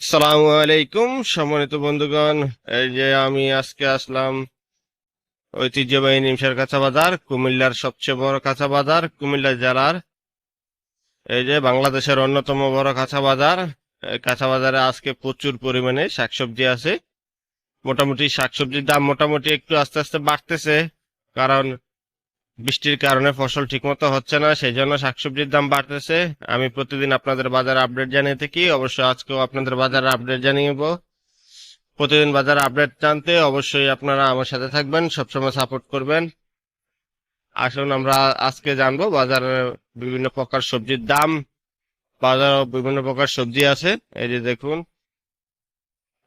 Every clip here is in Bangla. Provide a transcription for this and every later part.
সালামু আলাইকুম, সম্মানিত বন্ধুগণ। এই যে আমি আজকে আসলাম ঐতিহ্যবাহী নিমসার কাঁচা বাজার, কুমিল্লার সবচেয়ে বড় কাঁচা বাজার, কুমিল্লা জেলার এই যে বাংলাদেশের অন্যতম বড় কাঁচা বাজার। কাঁচা বাজারে আজকে প্রচুর পরিমাণে শাকসবজি আছে। মোটামুটি শাকসবজির দাম মোটামুটি একটু আস্তে আস্তে বাড়তেছে, কারণ বৃষ্টির কারণে ফসল ঠিকমতো হচ্ছে না সেই জন্য শাকসবজির দাম বাড়তেছে। আমি প্রতিদিন আপনাদের বাজার আপডেট জানিয়ে থাকি, অবশ্যই আজকেও আপনাদের বাজার আপডেট জানিয়ে প্রতিদিন বাজার আপডেট জানতে অবশ্যই আপনারা আমার সাথে থাকবেন, সবসময় সাপোর্ট করবেন। আসুন আমরা আজকে জানব বাজারে বিভিন্ন প্রকার সবজির দাম। বাজারে বিভিন্ন প্রকার সবজি আছে, এই যে দেখুন।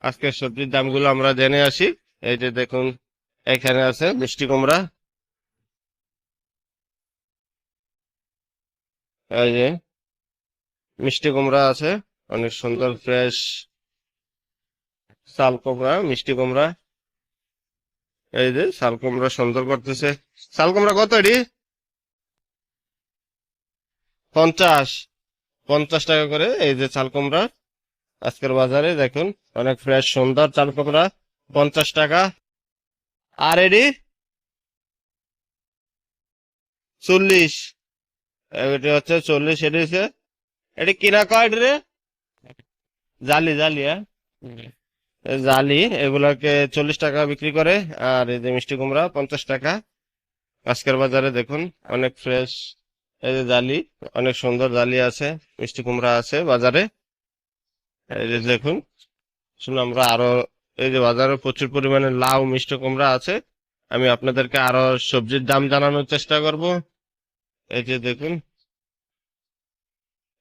আজকে সবজির দামগুলো আমরা জেনে আসি, এই যে দেখুন, এখানে আছে মিষ্টি কুমড়া। এই যে, মিষ্টি কুমড়া আছে, অনেক সুন্দর ফ্রেশ শাল কুমড়া, মিষ্টি কুমড়া। এই যে, শাল কুমড়া সুন্দর করতেছে। শাল কুমড়া কত এটি? পঞ্চাশ। পঞ্চাশ টাকা করে এই যে চাল কুমড়া। আজকের বাজারে দেখুন, অনেক ফ্রেশ সুন্দর চাল কুমড়া। পঞ্চাশ টাকা। আর এডি চল্লিশ। এটা হচ্ছে চল্লিশ এটি হচ্ছে এটি কিনা কয় রে? জালি জালি হ্যাঁ? জালি এগুলাকে চল্লিশ টাকা বিক্রি করে আর এই যে মিষ্টি কুমড়া পঞ্চাশ টাকা। আজকের বাজারে দেখুন অনেক ফ্রেশ এই যে জালি অনেক সুন্দর জালি আছে মিষ্টি কুমড়া আছে বাজারে। এই যে দেখুন শুনুন আমরা আরও এই যে বাজারে প্রচুর পরিমাণে লাউ মিষ্টি কুমড়া আছে। আমি আপনাদেরকে আরও সবজির দাম জানানোর চেষ্টা করব। এই যে দেখুন,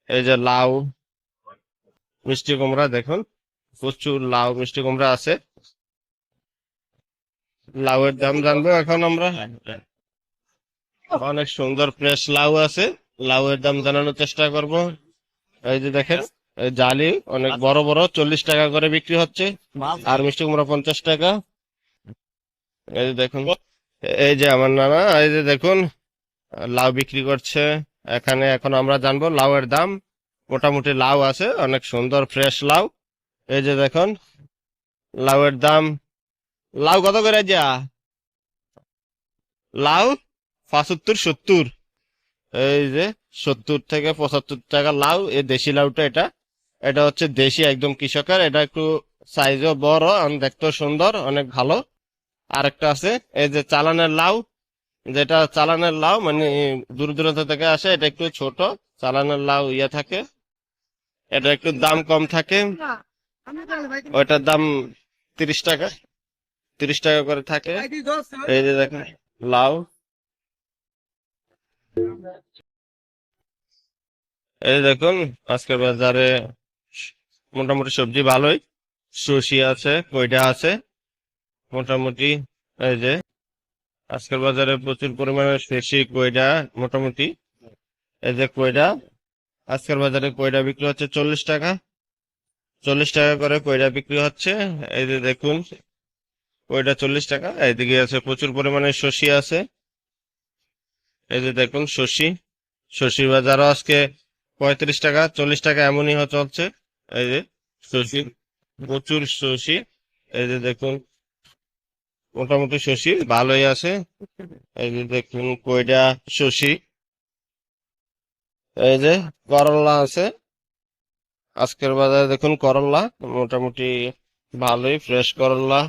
এই যে লাউ মিষ্টি কুমড়া দেখুন, প্রচুর লাউ মিষ্টি কুমড়া আছে। লাউয়ের দাম জানব এখন আমরা। অনেক সুন্দর ফ্রেশ লাউ আছে। লাউয়ের দাম জানানোর চেষ্টা করব। এই যে দেখেন, এই জালি অনেক বড় বড়, চল্লিশ টাকা করে বিক্রি হচ্ছে। আর মিষ্টি কুমড়া পঞ্চাশ টাকা। এই যে দেখুন, এই যে আমার নানা, এই যে দেখুন লাউ বিক্রি করছে। এখানে এখন আমরা জানব লাউয়ের দাম। মোটামুটি লাউ আছে, অনেক সুন্দর ফ্রেশ লাউ। এই যে দেখুন, লাউয়ের দাম। লাউ কত করে যা লাউ পঁচাত্তর, সত্তর। এই যে সত্তর থেকে পঁচাত্তর টাকা লাউ, এই দেশি লাউটা এটা। এটা হচ্ছে দেশি, একদম কৃষকের। এটা একটু সাইজও বড় আর দেখতেও সুন্দর, অনেক ভালো। আরেকটা আছে, এই যে চালানের লাউ। যেটা চালানের লাউ মানে দূর দূরান্ত থেকে আসে, এটা একটু ছোট, চালানের লাউ ইয়ে থাকে, এটা একটু দাম কম থাকে। ওইটার দাম তিরিশ টাকা তিরিশ টাকা করে থাকে। এই যে দেখেন, লাউ। এই দেখুন আজকের বাজারে মোটামুটি সবজি ভালোই, সুশি আছে কইডা আছে, মোটামুটি, এই যে। আজকের বাজারে প্রচুর পরিমাণে দেশি কয়ডা মোটামুটি। এই যে কয়ডা আজকের বাজারে কয়ডা বিক্রি হচ্ছে চল্লিশ টাকা। চল্লিশ টাকা করে কয়ডা বিক্রি হচ্ছে, এই যে দেখুন কয়ডা চল্লিশ টাকা, এইদিকে আছে প্রচুর পরিমাণে শসি আছে। এই যে দেখুন শসি শসি বাজারও আজকে পঁয়ত্রিশ টাকা, চল্লিশ টাকা এমনই চলছে। এই যে শসি প্রচুর শসি এই যে দেখুন মোটামুটি শশী, ভালোই আছে। এই যে দেখুন কয়টা শশী। এই যে করলা আছে। আজকের বাজারে দেখুন করলা, মোটামুটি ভালোই ফ্রেশ করলা।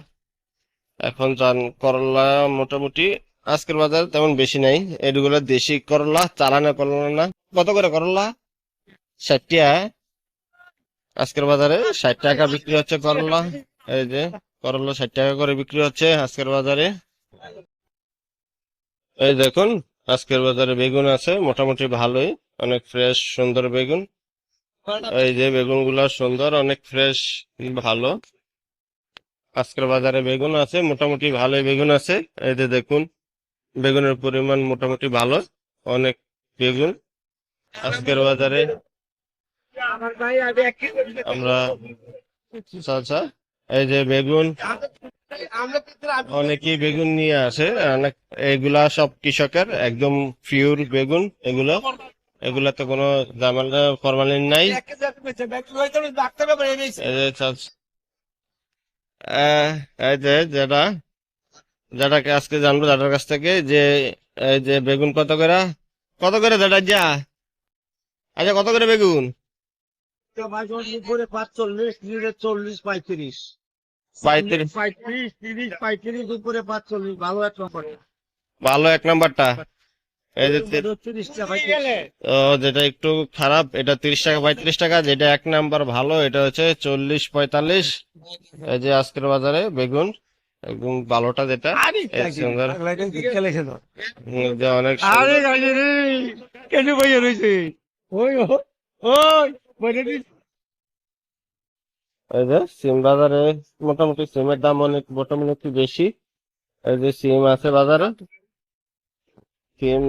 এখন যান করলা মোটামুটি আজকের বাজারে তেমন বেশি নাই। এগুলো দেশি করলা, চালানো করলা না। কত করে করলা? ষাট টাকা। আজকের বাজারে ষাট টাকা বিক্রি হচ্ছে করলা। এই যে করলা ষাট টাকা করে বিক্রি হচ্ছে আজকের বাজারে। এই দেখুন, আজকের বাজারে বেগুন আছে, মোটামুটি ভালোই, অনেক ফ্রেশ সুন্দর বেগুন। এই যে বেগুনগুলা সুন্দর, অনেক ফ্রেশ ভালো। আজকের বাজারে বেগুন আছে, মোটামুটি ভালোই বেগুন আছে। এই যে দেখুন, বেগুনের পরিমাণ মোটামুটি ভালো, অনেক বেগুন। আজকের বাজারে আমরা আচ্ছা এই যে বেগুন, অনেকেই বেগুন নিয়ে আসে। অনেক এগুলা সব কৃষকের, একদম পিওর বেগুন এগুলো। এগুলাতে কোনো ঝামেলা, ফরমালিন নাই। এই যে যেটা, যেটাকে আজকে জানব দাদার কাছ থেকে, যে এই যে বেগুন কত করে? কত করে দাদা যা আচ্ছা কত করে বেগুন? চল্লিশ, পঁয়ত্রিশ। পঁয়ত্রিশ। পঁয়ত্রিশ তিরিশ পঁয়ত্রিশ উপরে পাঁচচল্লিশ ভালো এক নম্বর। ভালো এক নাম্বারটা। এই যে যেটা একটু খারাপ এটা তিরিশ টাকা পঁয়ত্রিশ টাকা যেটা এক নাম্বার ভালো এটা হচ্ছে চল্লিশ পঁয়তাল্লিশ। এই যে আজকের বাজারে বেগুন একদম ভালোটা যেটা। অনেক আরে রয়েছে। ওই ওই। এই যে সিম বাজারে মোটামুটি সিমের দাম অনেক মোটামুটি একটু বেশি। এই যে সিম আছে বাজারে। সিম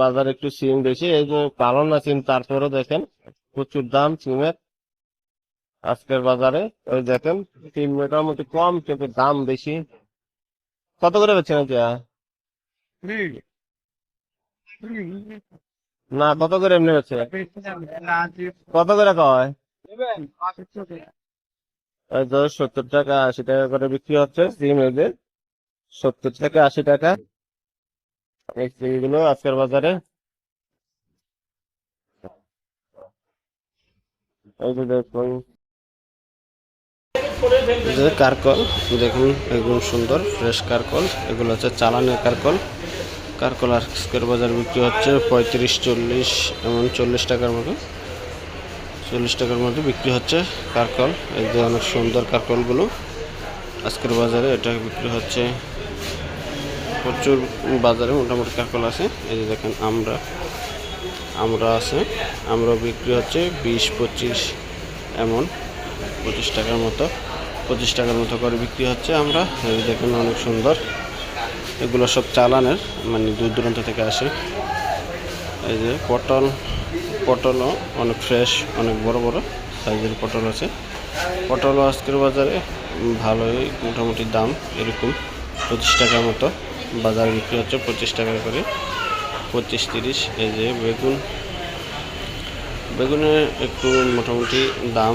বাজারে একটু সিম বেশি। এই যে পালন না সিম তারপরেও দেখেন প্রচুর দাম সিমের আজকের বাজারে। ওই দেখেন, সিম মোটামুটি কম, কিন্তু দাম বেশি। কত করে বেচছেন এটা? না, কত করে এমনি বেচছে কত করে কয়? সত্তর টাকা আশি টাকা করে বিক্রি হচ্ছে, সিম এদের সত্তর টাকা আশি টাকা। এই আজকের বাজারে। কারকল, দেখুন, একদম সুন্দর ফ্রেশ কারকল। এগুলো হচ্ছে চালানের কারকল। কারকল আজকের বাজার বিক্রি হচ্ছে পঁয়ত্রিশ, চল্লিশ, এমন চল্লিশ টাকার মতো। চল্লিশ টাকার মধ্যে বিক্রি হচ্ছে কারকল। এই যে অনেক সুন্দর কারকলগুলো। আজকের বাজারে এটা বিক্রি হচ্ছে প্রচুর বাজারে মোটামুটি কারকল আছে। এই যে দেখেন আমরা আমরা আছে। আমরা বিক্রি হচ্ছে বিশ, পঁচিশ এমন, পঁচিশ টাকার মতো, পঁচিশ টাকার মতো করে বিক্রি হচ্ছে আমরা। এই দেখেন অনেক সুন্দর। এগুলো সব চালানের মানে দূর দূরান্ত থেকে আসে। এই যে পটল পটলও অনেক ফ্রেশ অনেক বড় বড় সাইজের পটল আছে। পটলও আজকের বাজারে ভালোই মোটামুটি দাম এরকম পঁচিশ টাকার মতো। বাজারে বিক্রি হচ্ছে পঁচিশ টাকা করে, পঁচিশ তিরিশ। এই যে বেগুন বেগুনের একটু মোটামুটি দাম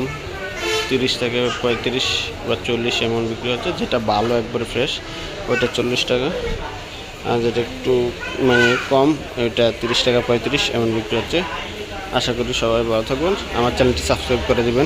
তিরিশ থেকে পঁয়ত্রিশ বা চল্লিশ এমন বিক্রি হচ্ছে, যেটা ভালো একবারে ফ্রেশ ওইটা চল্লিশ টাকা। আর যেটা একটু মানে কম, ওইটা তিরিশ টাকা পঁয়ত্রিশ এমন বিক্রি হচ্ছে। আশা করি সবাই ভালো থাকবেন। আমার চ্যানেলটি সাবস্ক্রাইব করে দিবেন।